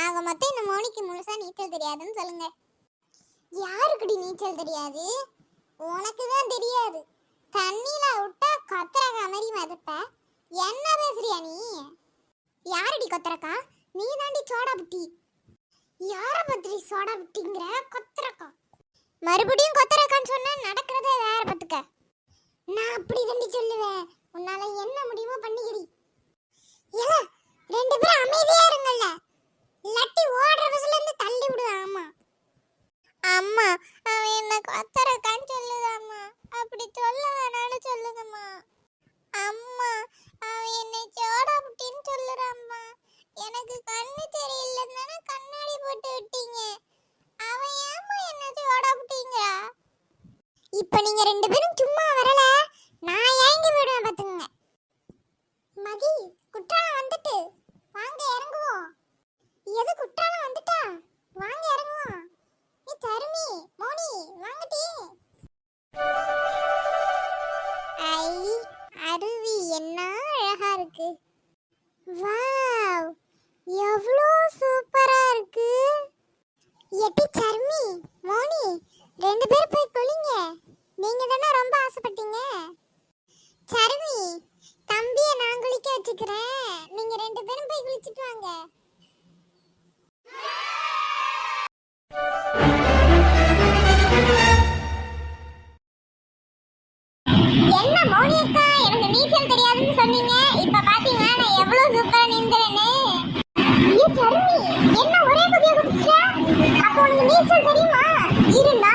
ஆக மொத்தம் இந்த மோனிக்கு முழுசா நீச்சல் தெரியாதுன்னு சொல்லுங்க. யாருக்குடி நீச்சல் தெரியாது? உனக்கு தான் தெரியாது. தண்ணியில விட்டா கொத்தரக்கா மாதிரி மதப்ப. என்ன பேசுறியா நீ? யாரடி கொத்தரக்கா? நீ தாண்டி சோடா புட்டி. யார பத்திரி சோடா புட்டிங்கிற? கொத்தரக்கா. மறுபடியும் கொத்தரக்கான்னு சொன்னா நடக்கிறதே வேற பத்துக்க நான் அப்படி தாண்டி சொல்லுவேன். உன்னால என்ன முடியுமோ பண்ணிக்கிடி. இப்ப நீங்க ரெண்டு பேரும் சும்மா வரல. நான் ஏங்கி போயிடுவேன் பாத்துங்க மதி குற்றாலம் வந்துட்டு. வாங்க இறங்குவோம். எது குற்றாலம் வந்துட்டா? வாங்க இறங்குவோம். நீ தருமி மோனி வாங்கடி ஐ அருவி என்ன அழகா இருக்கு. வாவ் எவ்வளோ சூப்பரா இருக்கு. எட்டி ரெண்டு பேரும் போய் குளிச்சிட்டு வாங்க. என்ன எனக்கு நீச்சல் தெரியாதுன்னு சொன்னீங்க. இப்ப பாத்தீங்கன்னா நான் எவ்வளவு சூப்பரா நீந்துறேன்னு ஏ சருமி ஒரே புதிய குதிச்சா அப்போ உனக்கு நீச்சல் தெரியுமா? இருந்தா